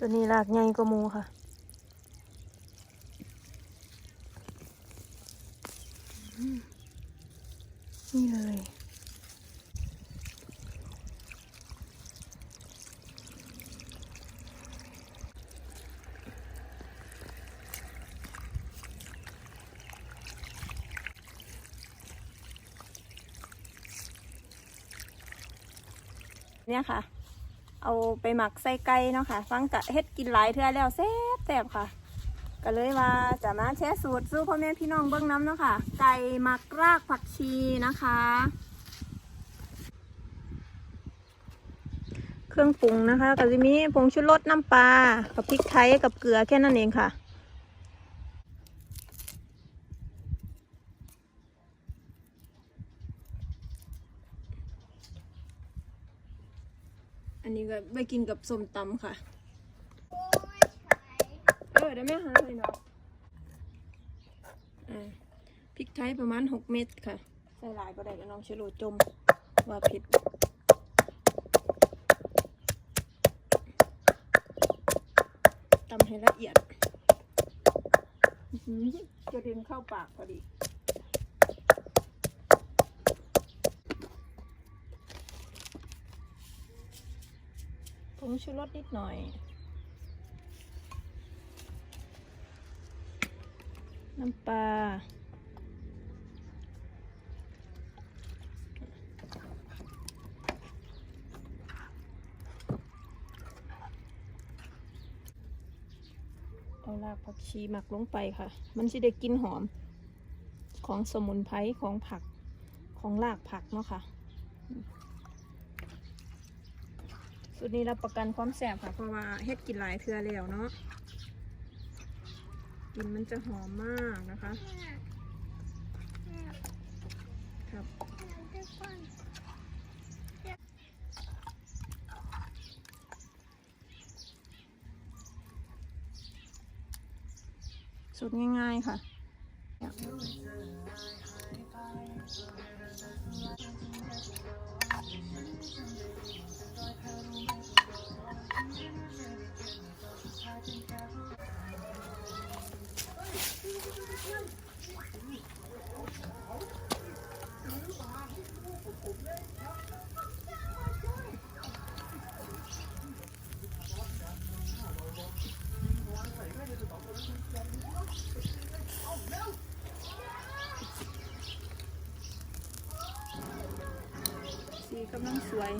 ตัวนี้ลากใหญ่กว่ามูค่ะ นี่เลยเนี่ยค่ะ เอาไปหมักใส่ไก่เนาะค่ะ ฟังกะเฮ็ดกินหลายเทื่อแล้วแซ่บแซ่บค่ะ ก็เลยว่าจะมาแชร์สูตรสู้พ่อแม่พี่น้องเบื้องน้ำเนาะค่ะ ไก่หมักรากผักชีนะคะ เครื่องปรุงนะคะก็จะมีผงชูรสน้ำปลากับพริกไทยกับเกลือแค่นั้นเองค่ะ อันนี้ก็ไปกินกับส้มตำค่ะ เออเดี๋ยวแม่หาเลยเนาะอ่าพริกไทยประมาณหกเม็ดค่ะ ใส่หลายก็ได้แล้วน้องเชโลจมว่าผิดตำให้ละเอียดอื้อหือจะดึงเข้าปากพอดี งชูรสนิดหน่อย น้ำปลาเอารากผักชีหมักลงไปค่ะ มันจะได้กลินหอม ของสมุนไพรของผักของรากผักเนาะค่ะ สูตรนี้รับประกันความแสบค่ะ เพราะว่าเฮ็ดกินหลายเทื่อแล้วเนาะกลินมันจะหอมมากนะคะครับสูตรง่ายๆค่ะ สีกำลังสวย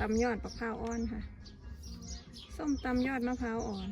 ตำยอดมะพร้าวอ่อนค่ะ ส้มตำยอดมะพร้าวอ่อน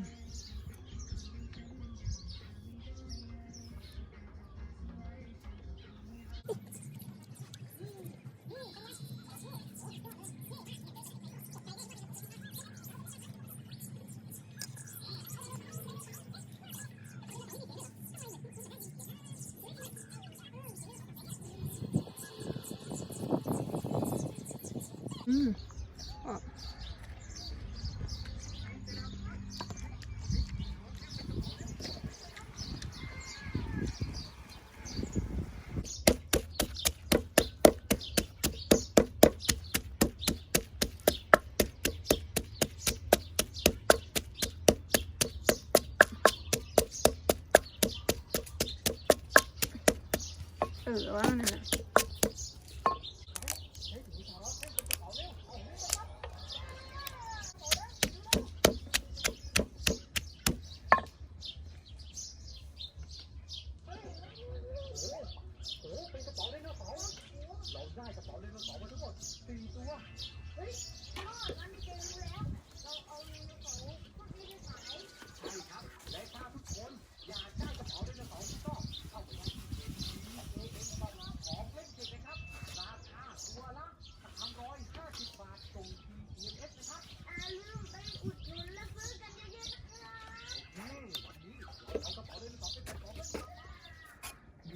ย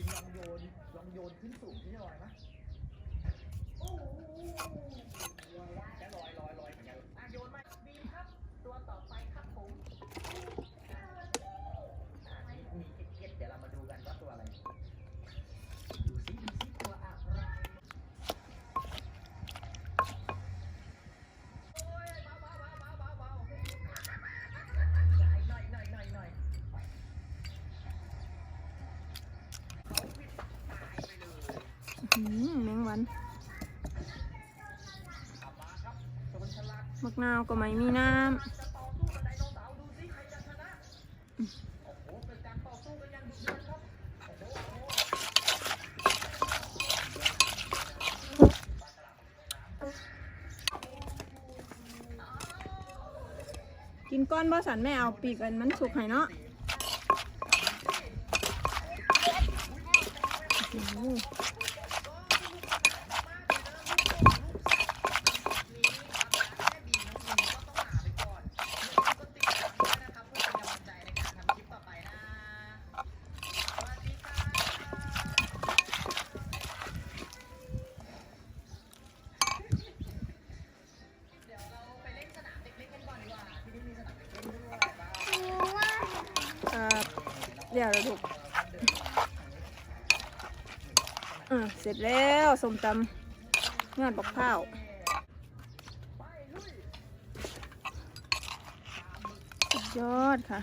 ิงลองโยนลองโยนขึ้นสูงที่อร่อยไหม อืมแมงวันมัก นาวก็ไม่มีน้ำกินก้อนบ่สันไม่เอาปีกอันมันสุกให้เนาะ แล้วลูกอ่าเสร็จแล้วสมตำงานบักข้าวสุดยอดค่ะ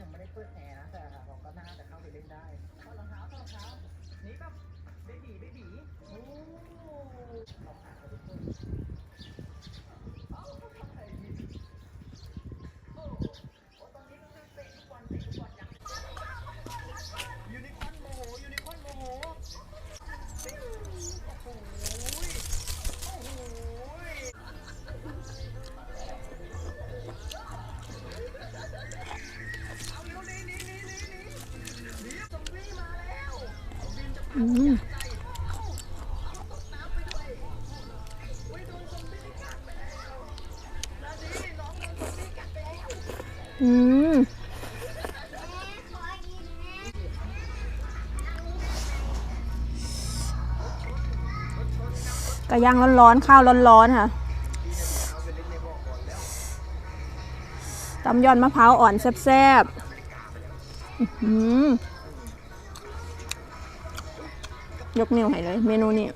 ยังไม่ได้เปิดแอร์นะแต่ผมก็น่าจะเข้า ได้ถอดรองเท้าถอดรองเท้านี่แบบเบบีเบบีโอ้ อืมกระย่างร้อนๆ ข้าวร้อนๆ ค่ะตำยอดมะพร้าวอ่อนแซ่บๆยกนิ้วให้เลย เมนูนี้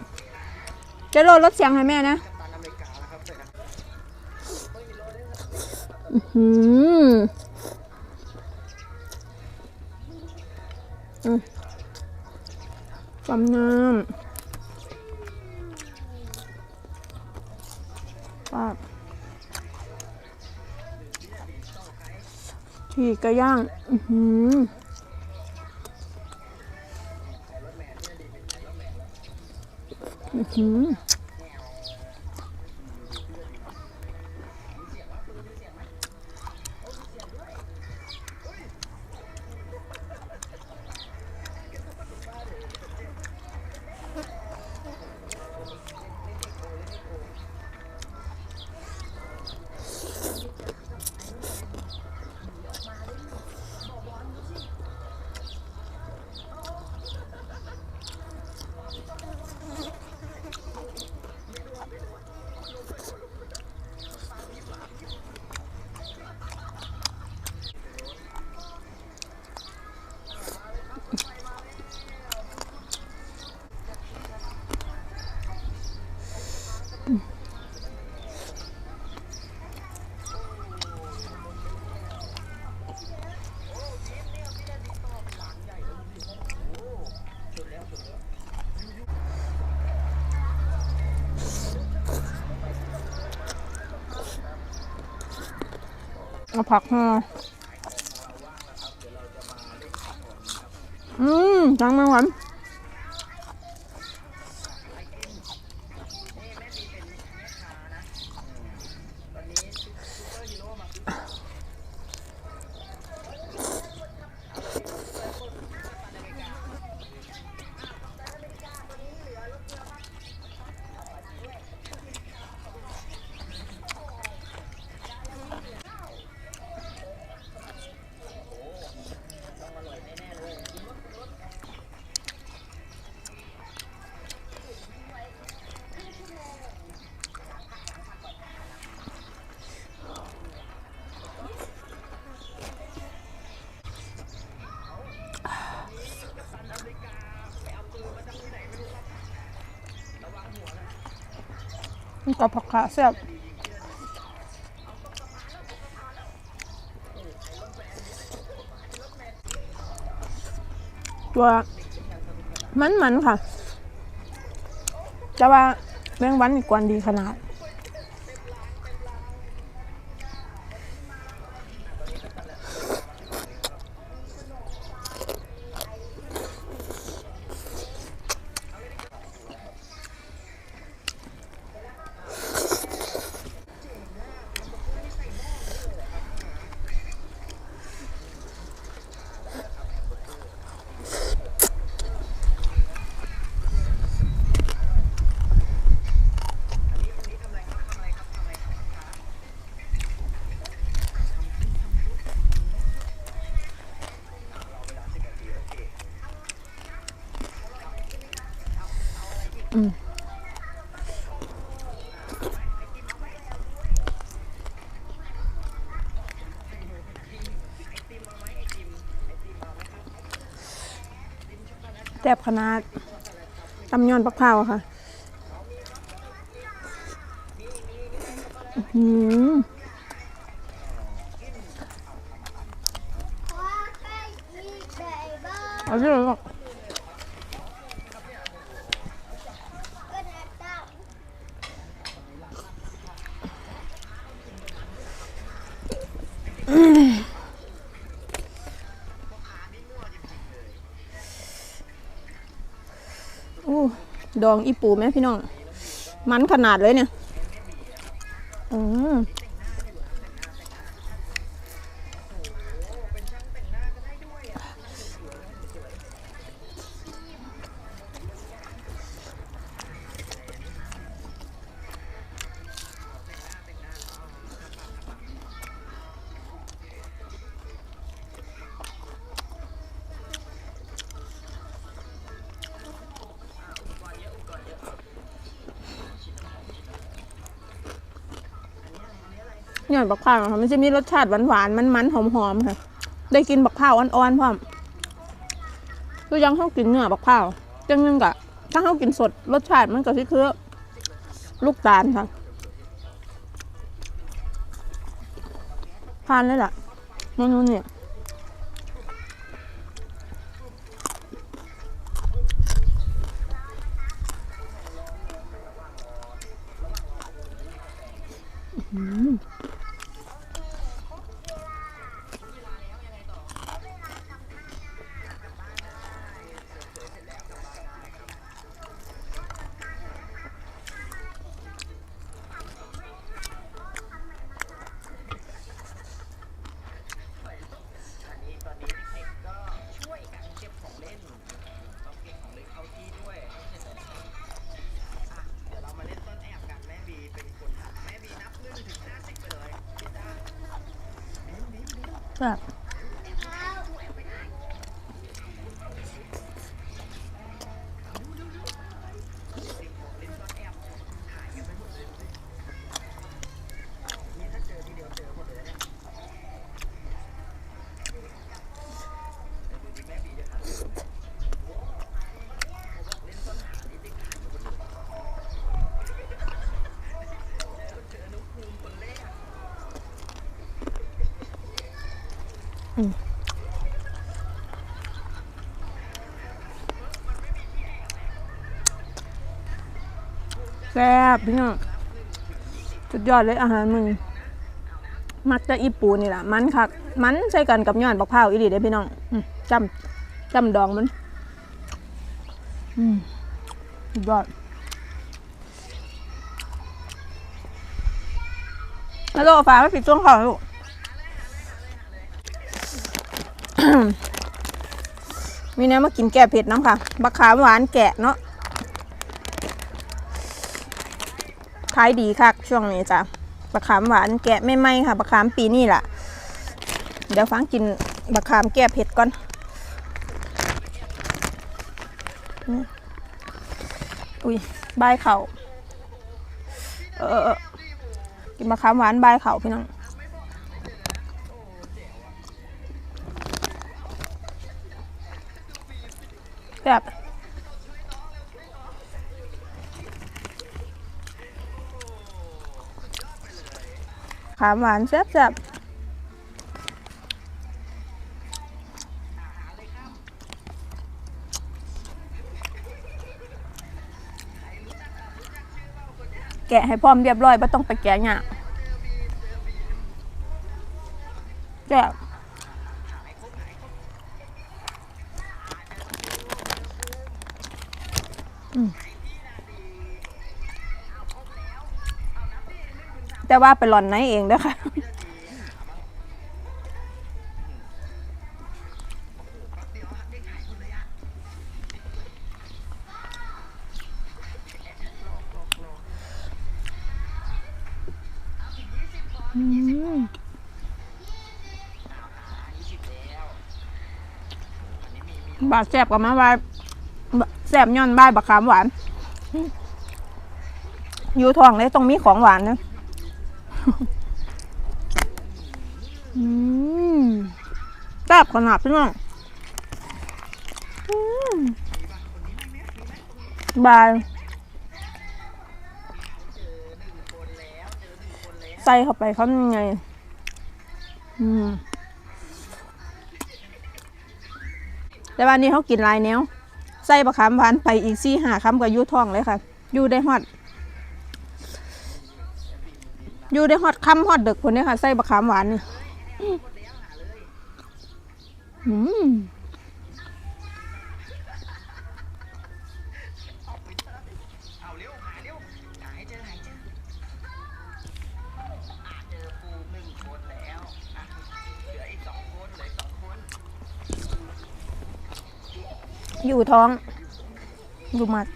เจะโรลดเสียงให้แม่นะ อื้อหืออืมจำน้ำปาบที่กระย่าง อือหืออื้ เอาผักห่ออืมจังแมงวัน กับผักขาแซ่บตัวมันมันๆค่ะจะว่าแมงวันอีกกวนดีขนาด แซ่บขนาดตำยอนปักเผาวอะค่ะอืมอร่อยมากอู้ ดองอีปูไหมพี่น้อง มันขนาดเลยเนี่ย เนี่ยบักพร้าวค่ะมันจะมีรสชาติหวานๆมันๆหอมๆค่ะ ได้กินบักพร้าวอ่อนๆพร้อมคือยังเขากินเนื้อบักพร้าวจังนึงกะถ้าเขากินสดรสชาติมันก็ที่คือ ลูกตาลค่ะทานเลยล่ะเมนูเนี่ย อันนี้ตอนนี้เด็กๆก็ช่วยกันเก็บของเล่นต้องเก็บของเล่นเข้าที่ด้วยอะเดี๋ยวเรามาเล่นต้นแอบกันแม่บีเป็นคนทำแม่บีนับหนึ่งถึงห้าสิบไปเลยคิดได้นิ้วนิ้ วนิ้ว แบบ นี่ถ้าเจอทีเดียวเจอหมดเลยนะเนี่ยเดี๋ยวดูดิแม่บีจะทำยังไงเล่นต้นหานี่เด็กหายหมดเลยเจอน้องภูมิคนแรก แซ่บพี่น้องสุดยอดเลยอาหารมึงมักจะอีปูนี่แหละมันคักมันใส่กันกับยอดบักพร้าวอีหลีเด้พี่น้องจำจำดองมันอืมสุดยอดแล้วโลฟ้าไม่ปิดช่วงขอลูก มีเนื้อมากินแก้เผ็ดน้ำค่ะบักขามหวานแกะเนาะขายดีคักช่วงนี้จ้ะบะขามหวานแกะไม่ไหมค่ะบะขามปีนี่แหละเดี๋ยวฟังกินบะขามแก้เผ็ดก่อนอุ้ยบายเขาเออเออกินบะขามหวานบายเข่าพี่น้อง แบบขามหวานแซ่บๆแกะให้พร้อมเรียบร้อยไม่ต้องไปแกะเนี่ยากแซ่บอืม แต่ว่าไปหล่อนไหนเองเด้อค่ะบาดแสบกับมาบายแสบย่อนบายบักขามหวาน อยู่ท้องเลยต้องมีของหวานนะ อืมแซ่ บขนาดพี่น้องบาย ใส่เข้าไปเขายังไง อืมแต่วันนี้เขากินลายแนว ใส่บะขามหวานไปอีกสี่หาคำกับยูท้องเลยค่ะ อยู่ได้ฮอด อยู่ได้ฮอดคำฮอดเด็กคนนี้ค่ะ ใส่บะขามหวานเนี่ย อืมอยู่ท้อง อยู่มัด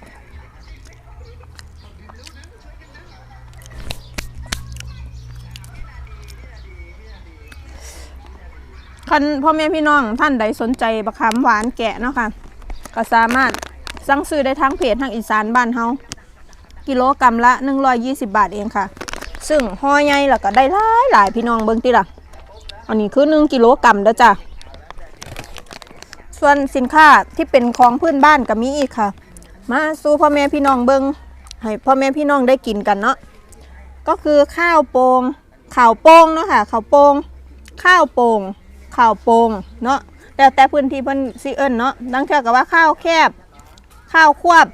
คันพ่อแม่พี่น้องท่านใดสนใจบะขามหวานแกะเนาะค่ะ ก็สามารถสั่งซื้อได้ทั้งเพจทางอีสานบ้านเฮากิโลกรัมละ 120 บาทเองค่ะ ซึ่งห่อใหญ่แล้วก็ได้หลายหลายพี่น้องเบิ่งติล่ะ อันนี้คือ 1 กิโลกรัมเด้อจ้ะส่วนสินค้าที่เป็นของพื้นบ้านก็มีอีกค่ะ มาสู่พ่อแม่พี่น้องเบิงให้พ่อแม่พี่น้องได้กินกันเนาะก็คือข้าวโปงข้าวโปงเนาะค่ะข้าวโปงข้าวโปง ข้าวโปงเนาะแต่แต่พื้นที่เพิ่นสิเอิ้นเนาะดังเท่ากับว่าข้าวแคบ ข้าวควบ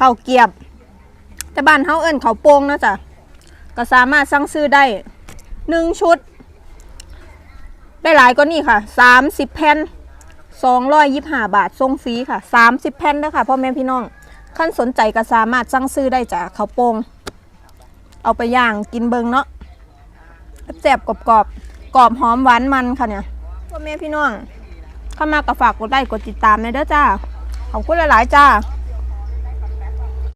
ข้าวเกียบ แต่บ้านเฮาเอิ้นข้าวโปงนะจ้ะก็สามารถสั่งซื้อได้หนึ่งชุด ได้หลายก็นี่ค่ะ30แผ่น225บาททรงฟรีค่ะ30แผ่นเด้อค่ะพ่อแม่พี่น้องขั้นสนใจก็สามารถสั่งซื้อได้จากข้าวโป่งเอาไปย่างกินเบิงเนาะแซ่บกรอบกรอบกรอบหอมหวานมันค่ะเนี่ย พ่อแม่พี่น้อง เข้ามากับฝากกดไลค์กดติดตามเลยเด้อจ้า ขอบคุณหลาย ๆ จ้า